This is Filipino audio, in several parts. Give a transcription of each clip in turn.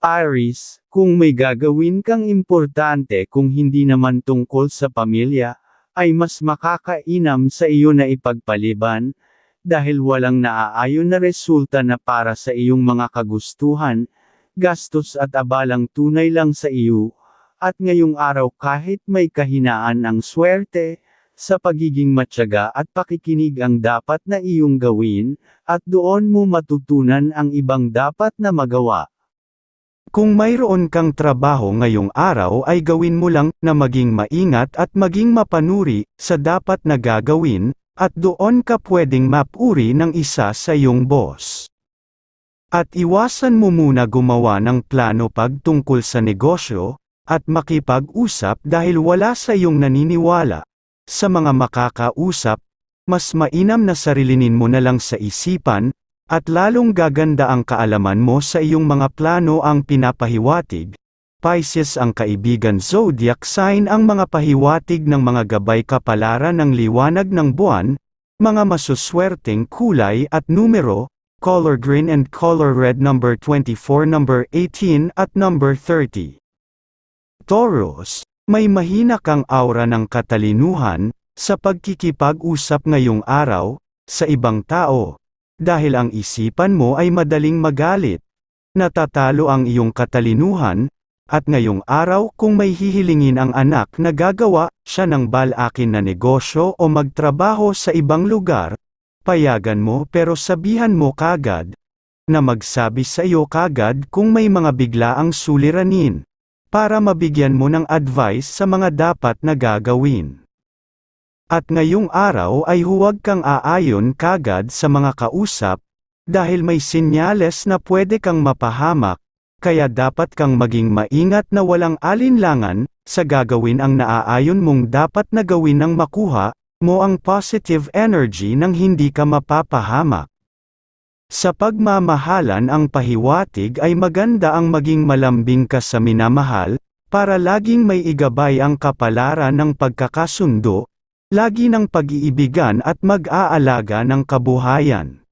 Aris, kung may gagawin kang importante kung hindi naman tungkol sa pamilya, ay mas makakainam sa iyo na ipagpaliban, dahil walang naaayon na resulta na para sa iyong mga kagustuhan, gastos at abalang tunay lang sa iyo, at ngayong araw kahit may kahinaan ang swerte, sa pagiging matyaga at pakikinig ang dapat na iyong gawin, at doon mo matutunan ang ibang dapat na magawa. Kung mayroon kang trabaho ngayong araw ay gawin mo lang na maging maingat at maging mapanuri sa dapat na gagawin, at doon ka pwedeng mapuri ng isa sa iyong boss. At iwasan mo muna gumawa ng plano pagtungkol sa negosyo, at makipag-usap dahil wala sa iyong naniniwala. Sa mga makakausap, mas mainam na sarilinin mo na lang sa isipan, at lalong gaganda ang kaalaman mo sa iyong mga plano ang pinapahiwatig. Pisces ang kaibigan zodiac sign ang mga pahiwatig ng mga gabay kapalaran ng liwanag ng buwan, mga masuswerteng kulay at numero, color green and color red number 24 number 18 at number 30. Taurus, may mahina kang aura ng katalinuhan, sa pagkikipag-usap ngayong araw, sa ibang tao, dahil ang isipan mo ay madaling magalit. Natatalo ang iyong katalinuhan, at ngayong araw kung may hihilingin ang anak na gagawa siya ng balakin na negosyo o magtrabaho sa ibang lugar, payagan mo pero sabihan mo kagad, na magsabi sa iyo kagad kung may mga biglaang suliranin, para mabigyan mo ng advice sa mga dapat na gagawin. At ngayong araw ay huwag kang aayon kagad sa mga kausap, dahil may sinyales na pwede kang mapahamak, kaya dapat kang maging maingat na walang alinlangan, sa gagawin ang naaayon mong dapat na gawin nang makuha, mo ang positive energy nang hindi ka mapapahamak. Sa pagmamahalan ang pahiwatig ay maganda ang maging malambing ka sa minamahal, para laging may igabay ang kapalaran ng pagkakasundo, Lagi ng pag-iibigan at mag-aalaga ng kabuhayan.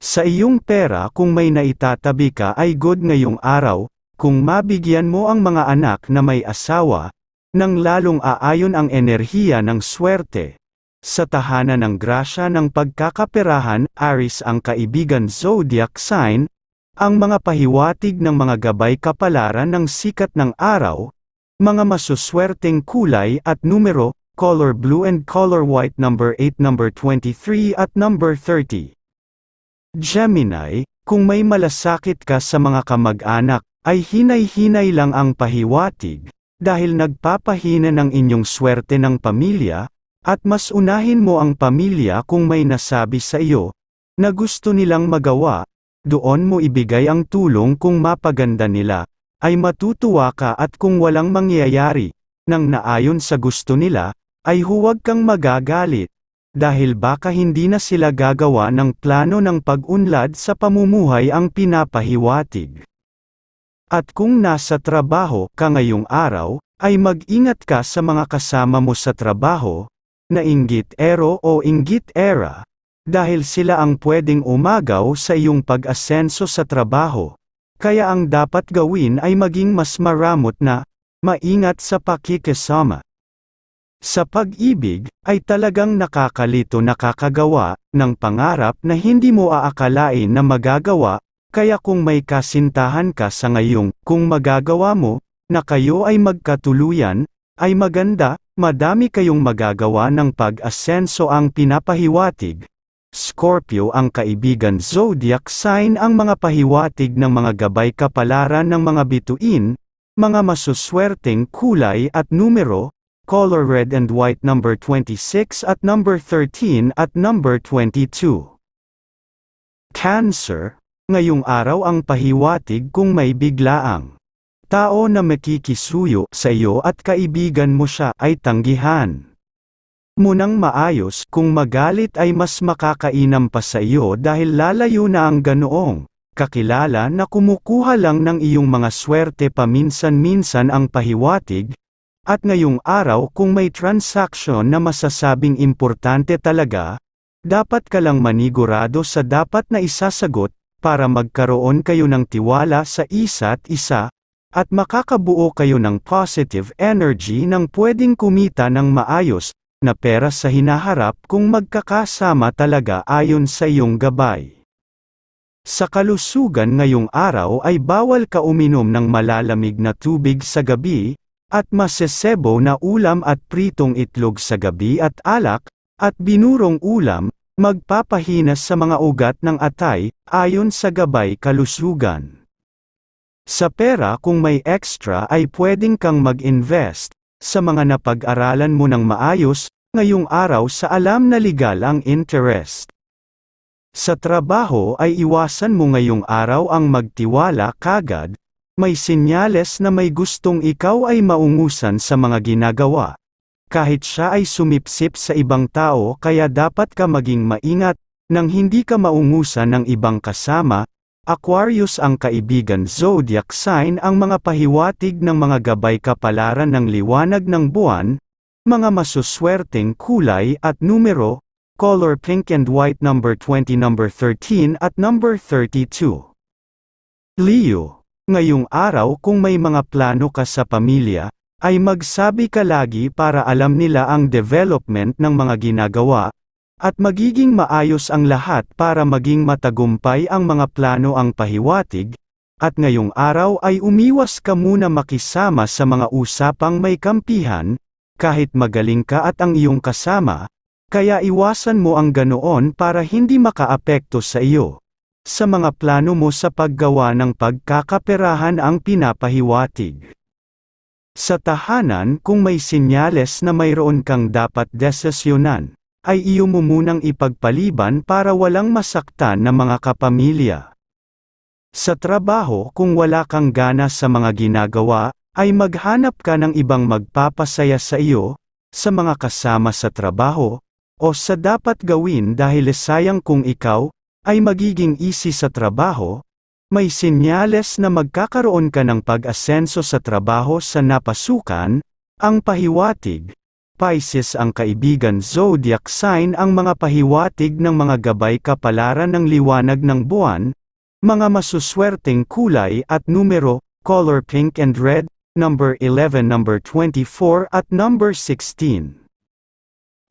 Sa iyong pera kung may naitatabi ka ay good ngayong araw, kung mabigyan mo ang mga anak na may asawa, nang lalong aayon ang enerhiya ng swerte. Sa tahanan ng grasya ng pagkakaperahan, Aris ang kaibigan zodiac sign, ang mga pahiwatig ng mga gabay kapalaran ng sikat ng araw, mga masuswerteng kulay at numero, color blue and color white number 8 number 23 at number 30. Gemini, kung may malasakit ka sa mga kamag-anak, ay hinay-hinay lang ang pahiwatig, dahil nagpapahina ng inyong swerte ng pamilya, at mas unahin mo ang pamilya kung may nasabi sa iyo, na gusto nilang magawa, doon mo ibigay ang tulong kung mapaganda nila, ay matutuwa ka at kung walang mangyayari, nang naayon sa gusto nila, ay huwag kang magagalit, dahil baka hindi na sila gagawa ng plano ng pag-unlad sa pamumuhay ang pinapahiwatig. At kung nasa trabaho ka ngayong araw, ay mag-ingat ka sa mga kasama mo sa trabaho, na inggit ero o inggit era, dahil sila ang pwedeng umagaw sa iyong pag-asenso sa trabaho. Kaya ang dapat gawin ay maging mas maramot na, maingat sa pakikisama. Sa pag-ibig, ay talagang nakakalito nakakagawa, ng pangarap na hindi mo aakalain na magagawa, kaya kung may kasintahan ka sa ngayong, kung magagawa mo, na kayo ay magkatuluyan, ay maganda, madami kayong magagawa ng pag-asenso ang pinapahiwatig. Scorpio ang kaibigan zodiac sign ang mga pahiwatig ng mga gabay kapalaran ng mga bituin, mga masuswerteng kulay at numero, color red and white number 26 at number 13 at number 22. Cancer, ngayong araw ang pahiwatig kung may biglaang tao na makikisuyo sa iyo at kaibigan mo siya ay tanggihan. Munang maayos kung magalit ay mas makakainam pa sa iyo dahil lalayo na ang ganoong kakilala na kumukuha lang ng iyong mga swerte paminsan-minsan ang pahiwatig, at ngayong araw kung may transaction na masasabing importante talaga, dapat ka lang manigurado sa dapat na isasagot, para magkaroon kayo ng tiwala sa isa't isa, at makakabuo kayo ng positive energy nang pwedeng kumita ng maayos, na pera sa hinaharap kung magkakasama talaga ayon sa iyong gabay. Sa kalusugan ngayong araw ay bawal ka uminom ng malalamig na tubig sa gabi, at masesebo na ulam at pritong itlog sa gabi at alak, at binurong ulam, magpapahinas sa mga ugat ng atay, ayon sa gabay kalusugan. Sa pera kung may extra ay pwedeng kang mag-invest, sa mga napag-aralan mo ng maayos, ngayong araw sa alam na legal ang interest. Sa trabaho ay iwasan mo ngayong araw ang magtiwala kagad, may senyales na may gustong ikaw ay maungusan sa mga ginagawa. Kahit siya ay sumipsip sa ibang tao kaya dapat ka maging maingat, nang hindi ka maungusan ng ibang kasama, Aquarius ang kaibigan zodiac sign ang mga pahiwatig ng mga gabay kapalaran ng liwanag ng buwan, mga masuswerteng kulay at numero, color pink and white number 20 number 13 at number 32. Leo, ngayong araw kung may mga plano ka sa pamilya, ay magsabi ka lagi para alam nila ang development ng mga ginagawa, at magiging maayos ang lahat para maging matagumpay ang mga plano ang pahiwatig, at ngayong araw ay umiwas ka muna makisama sa mga usapang may kampihan, kahit magaling ka at ang iyong kasama, kaya iwasan mo ang ganoon para hindi makaapekto sa iyo. Sa mga plano mo sa paggawa ng pagkakaperahan ang pinapahiwatig. Sa tahanan kung may sinyales na mayroon kang dapat desisyonan, ay iyo mo munang ipagpaliban para walang masaktan na mga kapamilya. Sa trabaho kung wala kang gana sa mga ginagawa, ay maghanap ka ng ibang magpapasaya sa iyo, sa mga kasama sa trabaho, o sa dapat gawin dahil sayang kung ikaw, ay magiging easy sa trabaho, may senyales na magkakaroon ka ng pag-asenso sa trabaho sa napasukan, ang pahiwatig, Pisces ang kaibigan zodiac sign ang mga pahiwatig ng mga gabay kapalaran ng liwanag ng buwan, mga masuswerteng kulay at numero, color pink and red, number 11 number 24 at number 16.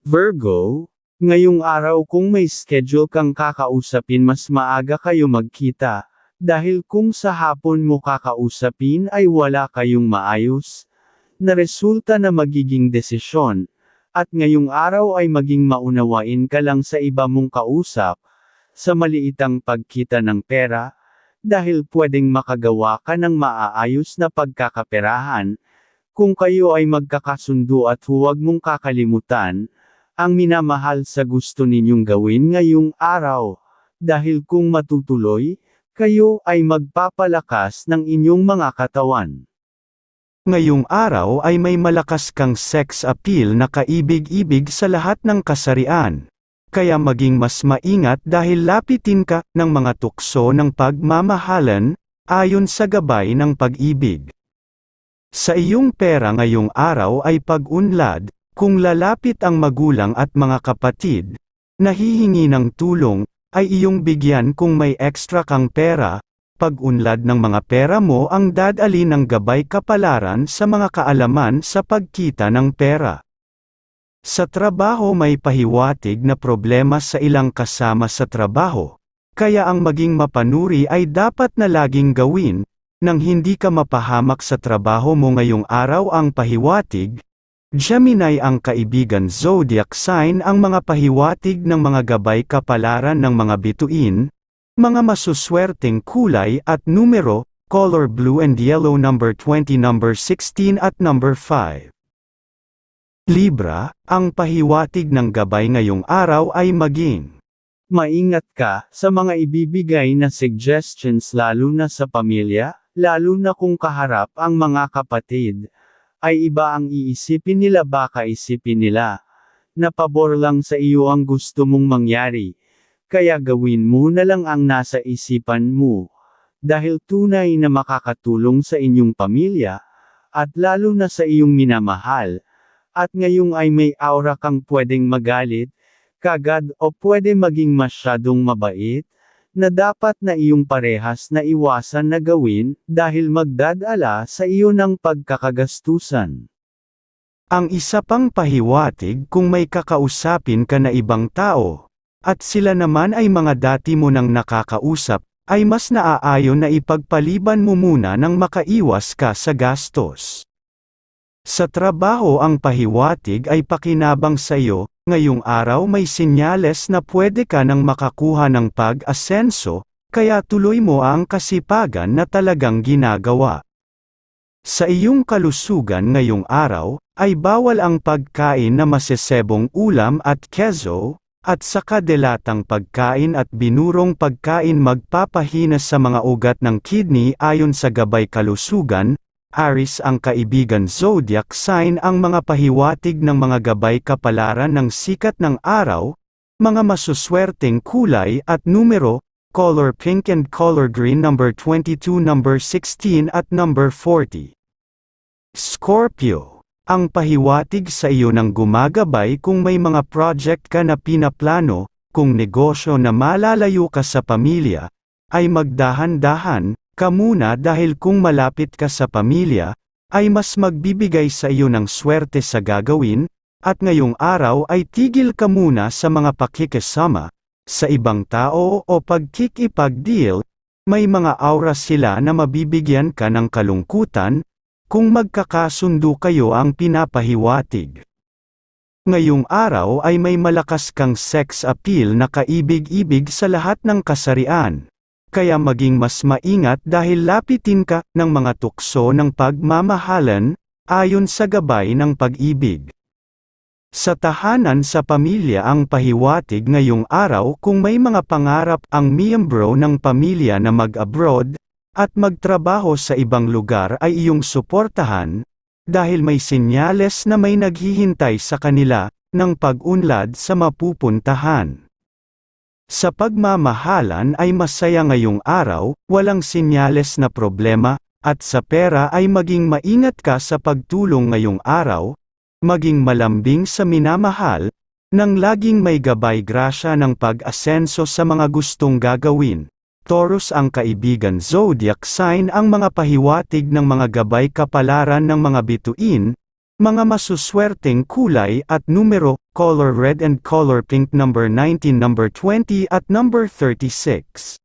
Virgo, ngayong araw kung may schedule kang kakausapin mas maaga kayo magkita, dahil kung sa hapon mo kakausapin ay wala kayong maayos, na resulta na magiging desisyon, at ngayong araw ay maging maunawain ka lang sa iba mong kausap, sa maliitang pagkita ng pera, dahil pwedeng makagawa ka ng maaayos na pagkakaperahan, kung kayo ay magkakasundo at huwag mong kakalimutan, ang minamahal sa gusto ninyong gawin ngayong araw, dahil kung matutuloy, kayo ay magpapalakas ng inyong mga katawan. Ngayong araw ay may malakas kang sex appeal na kaibig-ibig sa lahat ng kasarian. Kaya maging mas maingat dahil lapitin ka ng mga tukso ng pagmamahalan, ayon sa gabay ng pag-ibig. Sa iyong pera ngayong araw ay pag-unlad, kung lalapit ang magulang at mga kapatid, nahihingi ng tulong, ay iyong bigyan kung may extra kang pera, pag-unlad ng mga pera mo ang dadali ng gabay kapalaran sa mga kaalaman sa pagkita ng pera. Sa trabaho may pahiwatig na problema sa ilang kasama sa trabaho, kaya ang maging mapanuri ay dapat na laging gawin, nang hindi ka mapahamak sa trabaho mo ngayong araw ang pahiwatig, Gemini ang kaibigan zodiac sign ang mga pahiwatig ng mga gabay kapalaran ng mga bituin, mga masuswerteng kulay at numero, color blue and yellow number 20 number 16 at number 5. Libra, ang pahiwatig ng gabay ngayong araw ay maging Maingat ka sa mga ibibigay na suggestions lalo na sa pamilya, lalo na kung kaharap ang mga kapatid, ay iba ang iisipin nila baka isipin nila, na pabor lang sa iyo ang gusto mong mangyari, kaya gawin mo na lang ang nasa isipan mo, dahil tunay na makakatulong sa inyong pamilya, at lalo na sa iyong minamahal, at ngayong ay may aura kang pwedeng magalit, kagad o pwede maging masyadong mabait, na dapat na iyong parehas na iwasan na gawin, dahil magdadala sa iyo ng pagkakagastusan. Ang isa pang pahiwatig kung may kakausapin ka na ibang tao, at sila naman ay mga dati mo nang nakakausap, ay mas naaayon na ipagpaliban mo muna nang makaiwas ka sa gastos. Sa trabaho ang pahiwatig ay pakinabang sa iyo, ngayong araw may sinyales na pwede ka nang makakuha ng pag-asenso, kaya tuloy mo ang kasipagan na talagang ginagawa. Sa iyong kalusugan ngayong araw, ay bawal ang pagkain na masesebong ulam at keso, at sa kadilatang pagkain at binurong pagkain magpapahina sa mga ugat ng kidney ayon sa gabay kalusugan, Aris ang kaibigan zodiac sign ang mga pahiwatig ng mga gabay kapalaran ng sikat ng araw, mga masuswerteng kulay at numero, color pink and color green number 22 number 16 at number 40. Scorpio, ang pahiwatig sa iyo ng gumagabay kung may mga project ka na pinaplano, kung negosyo na malalayo ka sa pamilya, ay magdahan-dahan, ka muna dahil kung malapit ka sa pamilya, ay mas magbibigay sa iyo ng swerte sa gagawin, at ngayong araw ay tigil ka muna sa mga pakikisama, sa ibang tao o pagkikipag-deal, may mga aura sila na mabibigyan ka ng kalungkutan, kung magkakasundo kayo ang pinapahiwatig. Ngayong araw ay may malakas kang sex appeal na kaibig-ibig sa lahat ng kasarian kaya maging mas maingat dahil lapitin ka ng mga tukso ng pagmamahalan, ayon sa gabay ng pag-ibig. Sa tahanan sa pamilya ang pahiwatig ngayong araw kung may mga pangarap ang miyembro ng pamilya na mag-abroad, at magtrabaho sa ibang lugar ay iyong suportahan, dahil may sinyales na may naghihintay sa kanila, ng pag-unlad sa mapupuntahan. Sa pagmamahalan ay masaya ngayong araw, walang sinyales na problema, at sa pera ay maging maingat ka sa pagtulong ngayong araw, maging malambing sa minamahal, nang laging may gabay grasya ng pag-asenso sa mga gustong gagawin. Taurus ang kaibigan zodiac sign ang mga pahiwatig ng mga gabay kapalaran ng mga bituin, mga masuswerteng kulay at numero, color red and color pink number 19 number 20 at number 36.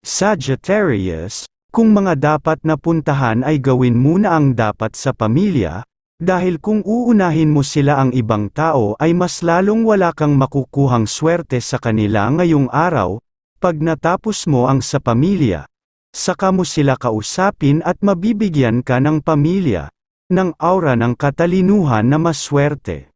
Sagittarius, kung mga dapat na puntahan ay gawin muna ang dapat sa pamilya, dahil kung uunahin mo sila ang ibang tao ay mas lalong wala kang makukuhang swerte sa kanila ngayong araw, pag natapos mo ang sa pamilya, saka mo sila kausapin at mabibigyan ka ng pamilya ng aura ng katalinuhan na maswerte.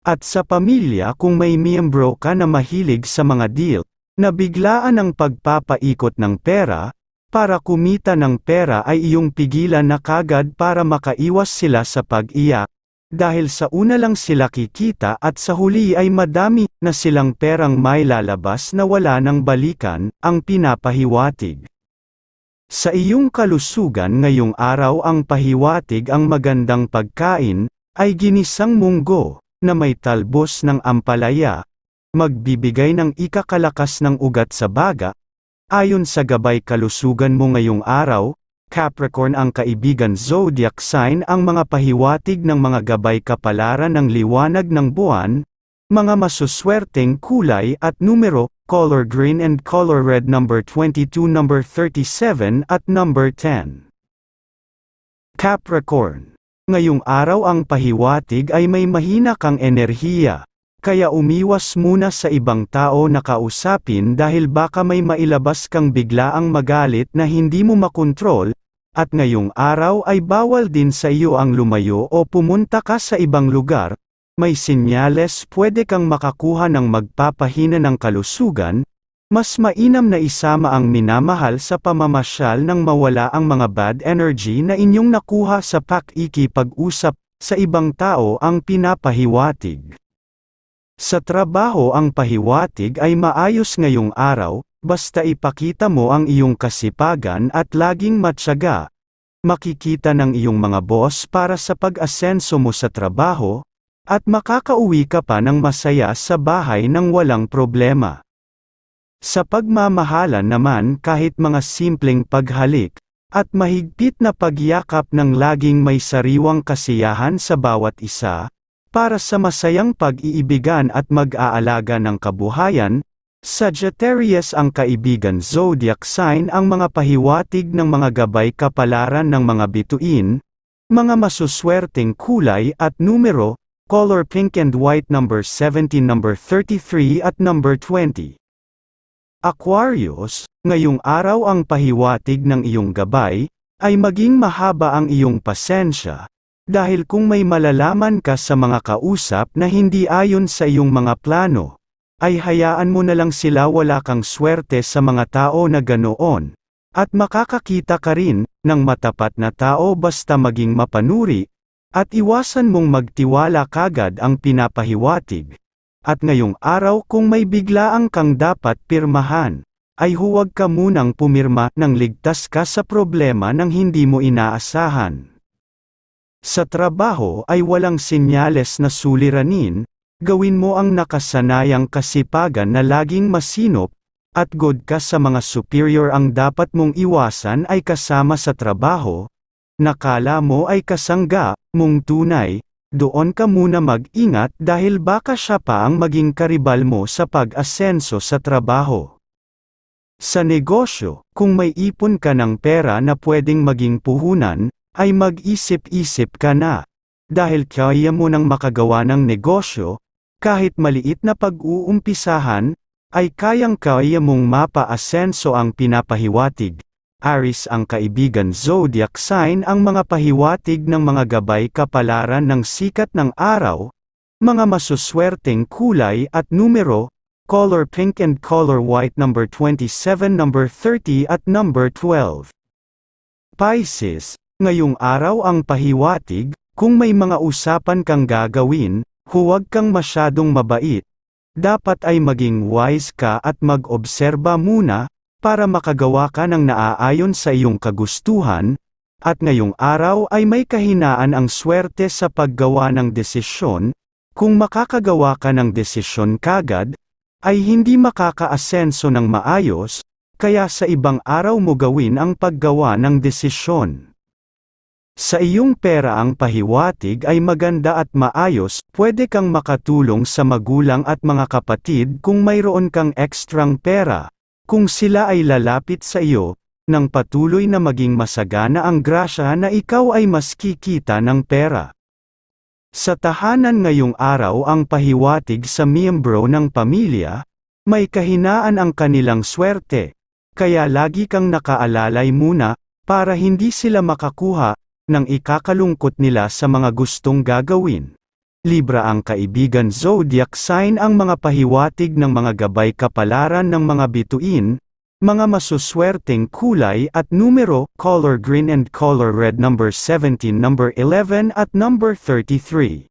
At sa pamilya kung may miyembro ka na mahilig sa mga deal, na biglaan ang pagpapaikot ng pera, para kumita ng pera ay iyong pigilan na kagad para makaiwas sila sa pag-iyak, dahil sa una lang sila kikita at sa huli ay madami na silang perang may lalabas na wala ng balikan, ang pinapahiwatig. Sa iyong kalusugan ngayong araw ang pahiwatig ang magandang pagkain, ay ginisang munggo, na may talbos ng ampalaya, magbibigay ng ikakalakas ng ugat sa baga, ayon sa gabay kalusugan mo ngayong araw, Capricorn ang kaibigan zodiac sign ang mga pahiwatig ng mga gabay kapalaran ng liwanag ng buwan, mga masuswerteng kulay at numero, color green and color red number 22 number 37 at number 10. Capricorn. Ngayong araw ang pahiwatig ay may mahina kang enerhiya. Kaya umiwas muna sa ibang tao na kausapin dahil baka may mailabas kang biglaang magalit na hindi mo makontrol, at ngayong araw ay bawal din sa iyo ang lumayo o pumunta ka sa ibang lugar, may sinyales pwede kang makakuha ng magpapahina ng kalusugan, mas mainam na isama ang minamahal sa pamamasyal nang mawala ang mga bad energy na inyong nakuha sa pakikipag-usap sa ibang tao ang pinapahiwatig. Sa trabaho ang pahiwatig ay maayos ngayong araw, basta ipakita mo ang iyong kasipagan at laging matyaga. Makikita ng iyong mga boss para sa pag-asenso mo sa trabaho, at makakauwi ka pa ng masaya sa bahay ng walang problema. Sa pagmamahalan naman kahit mga simpleng paghalik, at mahigpit na pagyakap ng laging may sariwang kasiyahan sa bawat isa, para sa masayang pag-iibigan at mag-aalaga ng kabuhayan, Sagittarius ang kaibigan zodiac sign ang mga pahiwatig ng mga gabay kapalaran ng mga bituin, mga masuswerteng kulay at numero, color pink and white number 17 number 33 at number 20. Aquarius, ngayong araw ang pahiwatig ng iyong gabay, ay maging mahaba ang iyong pasensya, dahil kung may malalaman ka sa mga kausap na hindi ayon sa iyong mga plano, ay hayaan mo na lang sila wala kang swerte sa mga tao na ganoon, at makakakita ka rin, ng matapat na tao basta maging mapanuri, at iwasan mong magtiwala kagad ang pinapahiwatig. At ngayong araw kung may biglaang kang dapat pirmahan, ay huwag ka munang pumirma nang ligtas ka sa problema ng hindi mo inaasahan. Sa trabaho ay walang sinyales na suliranin, gawin mo ang nakasanayang kasipagan na laging masinop, at good ka sa mga superior ang dapat mong iwasan ay kasama sa trabaho, nakala mo ay kasangga, mong tunay, doon ka muna mag-ingat dahil baka siya pa ang maging karibal mo sa pag-asenso sa trabaho. Sa negosyo, kung may ipon ka ng pera na pwedeng maging puhunan, ay mag-isip-isip ka na. Dahil kaya mo nang makagawa ng negosyo, kahit maliit na pag-uumpisahan, ay kayang-kaya mong mapa-asenso ang pinapahiwatig. Aris ang kaibigan zodiac sign ang mga pahiwatig ng mga gabay kapalaran ng sikat ng araw, mga masuswerteng kulay at numero, color pink and color white number 27 number 30 at number 12. Pisces, ngayong araw ang pahiwatig, kung may mga usapan kang gagawin, huwag kang masyadong mabait. Dapat ay maging wise ka at mag-obserba muna, para makagawa ka ng naaayon sa iyong kagustuhan, at ngayong araw ay may kahinaan ang swerte sa paggawa ng desisyon, kung makakagawa ka ng desisyon kagad, ay hindi makakaasenso ng maayos, kaya sa ibang araw mo gawin ang paggawa ng desisyon. Sa iyong pera ang pahiwatig ay maganda at maayos, pwede kang makatulong sa magulang at mga kapatid kung mayroon kang ekstrang pera, kung sila ay lalapit sa iyo, nang patuloy na maging masagana ang grasya na ikaw ay mas kikita ng pera. Sa tahanan ngayong araw ang pahiwatig sa miyembro ng pamilya, may kahinaan ang kanilang swerte, kaya lagi kang nakaalalay muna, para hindi sila makakuha, ng ikakalungkot nila sa mga gustong gagawin. Libra ang kaibigan zodiac sign ang mga pahiwatig ng mga gabay kapalaran ng mga bituin, mga masuswerteng kulay at numero, color green and color red number 17 number 11 at number 33.